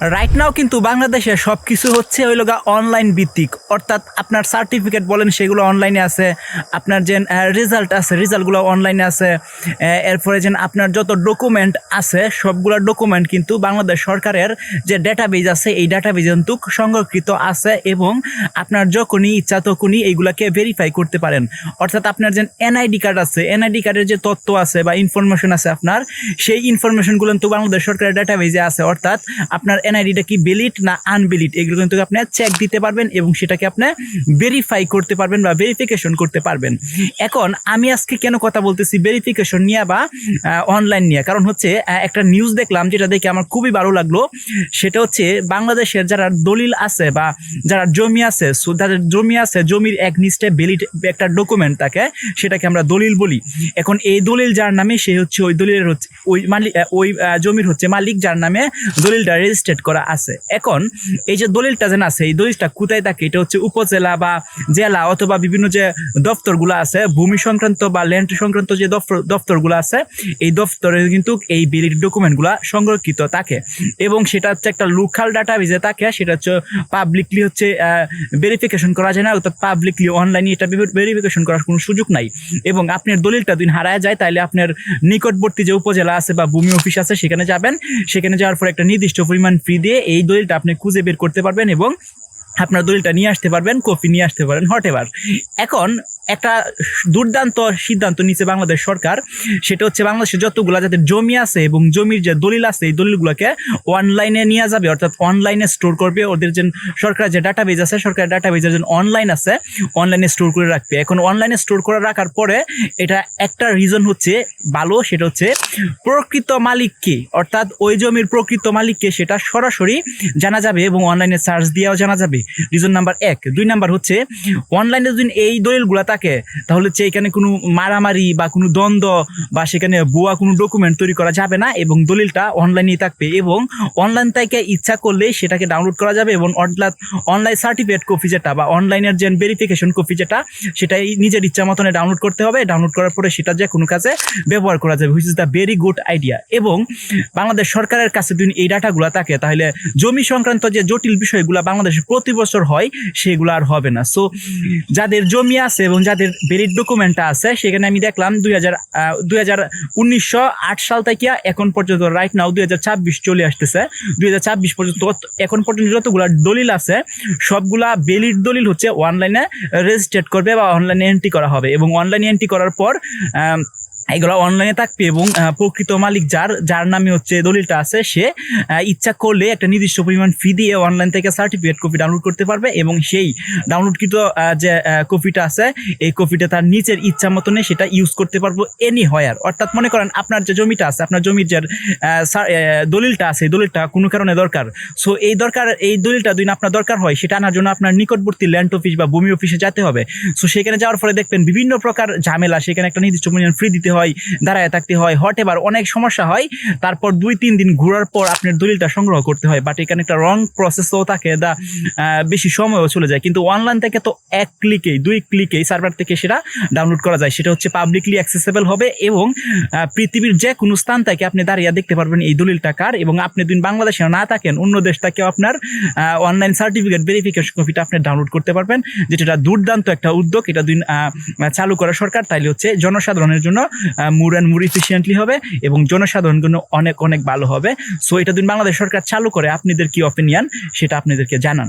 Right now কিন্তু বাংলাদেশে সব কিছু হচ্ছে ওই লগা অনলাইন ভিত্তিক। অর্থাৎ আপনার সার্টিফিকেট বলেন সেগুলো অনলাইনে আছে, আপনার যে রেজাল্ট আছে রেজাল্টগুলো অনলাইনে আছে এরপরে যে আপনার যত ডকুমেন্ট আছে, সবগুলো ডকুমেন্ট কিন্তু বাংলাদেশ সরকারের যে ডাটাবেজ আছে, এই ডাটাবেজ কিন্তু সংরক্ষিত আছে এবং আপনার যখনই ইচ্ছা তখনই এইগুলাকে ভেরিফাই করতে পারেন। অর্থাৎ আপনার যে এনআইডি কার্ড আছে এনআইডি কার্ডের যে তথ্য আছে বা ইনফরমেশন আছে আপনার, সেই ইনফরমেশনগুলো কিন্তু বাংলাদেশ সরকারের ডাটাবেজে আছে। অর্থাৎ আপনার এনআইডিটা কি ভ্যালিড না আনভ্যালিড এগুলো কিন্তু আপনি চেক দিতে পারবেন এবং সেটাকে আপনি ভেরিফাই করতে পারবেন বা ভেরিফিকেশন করতে পারবেন। এখন আমি আজকে কেন কথা বলতেছি ভেরিফিকেশন নিয়ে বা অনলাইন নিয়ে? কারণ হচ্ছে একটা নিউজ দেখলাম যেটা দেখে আমার খুবই ভালো লাগল। সেটা হচ্ছে বাংলাদেশের যারা দলিল আছে বা যারা জমি আছে যাদের জমি আছে, জমির এক নিচে ভ্যালিড একটা ডকুমেন্ট থাকে সেটাকে আমরা দলিল বলি। এখন এই দলিল যার নামে, সে হচ্ছে ওই দলিলের হচ্ছে, ওই মালিক ওই জমির হচ্ছে মালিক যার নামে দলিলটা রেজিস্ট্রেট করা আছে। এখন এই যে দলিলটা যেন আছে, এই দলিলটা কোথায় থাকে, এটা হচ্ছে উপজেলা বা জেলা অথবা বিভিন্ন যে দপ্তরগুলো আছে, ভূমি সংক্রান্ত বা ল্যান্ড সংক্রান্ত যে দপ্তর, দপ্তরগুলো আছে, এই দপ্তরে কিন্তু এই ভ্যালিড ডকুমেন্টগুলো সংরক্ষিত থাকে। এবং সেটা হচ্ছে একটা লোকাল ডাটা বেজে থাকে, সেটা হচ্ছে পাবলিকলি হচ্ছে ভেরিফিকেশন করা যায় না, অর্থাৎ পাবলিকলি অনলাইনে এটা ভেরিফিকেশন করার কোনো সুযোগ নাই। এবং আপনার দলিলটা দিন হারায় যায় তাহলে আপনার নিকটবর্তী যে উপজেলা আছে বা ভূমি অফিস আছে, সেখানে যাবেন। সেখানে যাওয়ার পর একটা নির্দিষ্ট পরিমাণ ফি দিয়ে এই দলিলটা আপনি খুঁজে বের করতে পারবেন এবং আপনার দলিলটা নিয়ে আসতে পারবেন কপি নিয়ে আসতে পারেন এভার এখন একটা দুর্দান্ত সিদ্ধান্ত নিচ্ছে বাংলাদেশ সরকার। সেটা হচ্ছে বাংলাদেশের যতগুলা যাদের জমি আছে এবং জমির যে দলিল আছে, এই দলিলগুলোকে অনলাইনে নিয়ে যাবে, অর্থাৎ অনলাইনে স্টোর করবে। ওদের যে সরকার যে ডাটাবেজ আছে, সরকারের ডাটাবেজের যে অনলাইন আছে অনলাইনে স্টোর করে রাখবে। এখন অনলাইনে স্টোর করে রাখার পরে এটা একটা রিজন হচ্ছে ভালো, সেটা হচ্ছে প্রকৃত মালিক কে? অর্থাৎ ওই জমির প্রকৃত মালিককে সেটা সরাসরি জানা যাবে এবং অনলাইনে সার্চ দিয়েও জানা যাবে। রিজন নাম্বার এক। দুই নাম্বার হচ্ছে অনলাইনে যদি এই দলিলগুলো থাকে, তাহলে হচ্ছে এখানে কোনো মারামারি বা কোনো দ্বন্দ্ব বা সেখানে ভুয়া কোনো ডকুমেন্ট তৈরি করা যাবে না এবং দলিলটা অনলাইনেই থাকবে এবং অনলাইন থেকে ইচ্ছা করলে সেটাকে ডাউনলোড করা যাবে এবং অনলাইন সার্টিফিকেট কপি যেটা বা অনলাইনের যে ভেরিফিকেশন কপি যেটা, সেটাই নিজের ইচ্ছা মতনে ডাউনলোড করতে হবে। ডাউনলোড করার পরে সেটা যে কোনো কাজে ব্যবহার করা যাবে which is the very good idea এবং বাংলাদেশ সরকারের কাছে যদি এই ডাটাগুলো থাকে, তাহলে জমি সংক্রান্ত যে জটিল বিষয়গুলো বাংলাদেশে প্রতি বছর হয়, সেগুলো আর হবে না। সো যাদের জমি আছে এবং যাদের ভেরিড ডকুমেন্টটা আছে, সেখানে আমি দেখলাম দুই হাজার দুই হাজার উনিশশো আট সাল থেকে এখন পর্যন্ত রাইট নাও দুই হাজার ছাব্বিশ চলে আসতেছে। দুই হাজার ছাব্বিশ পর্যন্ত এখন পর্যন্ত যতগুলো দলিল আছে, সবগুলা ভেলিড দলিল হচ্ছে অনলাইনে রেজিস্ট্রেট করবে বা অনলাইনে এন্ট্রি করা হবে এবং অনলাইনে এন্ট্রি করার পর এগুলো অনলাইনে থাকবে এবং প্রকৃত মালিক যার যার নামে হচ্ছে দলিলটা আছে, সে ইচ্ছা করলে একটা নির্দিষ্ট পরিমাণ ফি দিয়ে অনলাইন থেকে সার্টিফিকেট কপি ডাউনলোড করতে পারবে এবং সেই ডাউনলোডকৃত যে কপিটা আছে, এই কপিটা তার নিচের ইচ্ছা মতনে সেটা ইউজ করতে পারব এনি হয়ার অর্থাৎ মনে করেন আপনার যে জমিটা আছে, আপনার জমির যে দলিলটা আছে দলিলটা কোনো কারণে দরকার। সো এই দরকার, এই দলিলটা যদি আপনার দরকার হয়, সেটা আনার জন্য আপনার নিকটবর্তী ল্যান্ড অফিস বা ভূমি অফিসে যেতে হবে। সো সেখানে যাওয়ার ফলে দেখবেন বিভিন্ন প্রকার ঝামেলা, সেখানে একটা নির্দিষ্ট পরিমাণ ফ্রি দিতে হয় দাঁড়ায় থাকতে হয় হট এবার অনেক সমস্যা হয় তারপর দুই তিন দিন ঘোরার পর আপনার দলিলটা সংগ্রহ করতে হয় বাট এখানে একটা রং প্রসেসও থাকে দা বেশি সময়ও চলে যায়। কিন্তু অনলাইন থেকে তো এক ক্লিকেই দুই ক্লিকেই সার্ভার থেকে সেটা ডাউনলোড করা যায়। সেটা হচ্ছে পাবলিকলি অ্যাক্সেসেবল হবে এবং পৃথিবীর যে কোনো স্থান থেকে আপনি দাঁড়িয়ে দেখতে পারবেন এই দলিলটা কার এবং আপনি যদি বাংলাদেশে না থাকেন অন্য দেশ থেকেও আপনার অনলাইন সার্টিফিকেট ভেরিফিকেশন কপিটা আপনি ডাউনলোড করতে পারবেন যেটা দুর্দান্ত একটা উদ্যোগ। এটা আহ, চালু করা সরকার তাইলে হচ্ছে জনসাধারণের জন্য মুর অ্যান্ড মুর ইফিসিয়েন্টলি হবে এবং জনসাধারণ জন্য অনেক অনেক ভালো হবে। সো এটা দিন বাংলাদেশ সরকার চালু করে, আপনাদের কি অপিনিয়ন সেটা আপনাদেরকে জানান।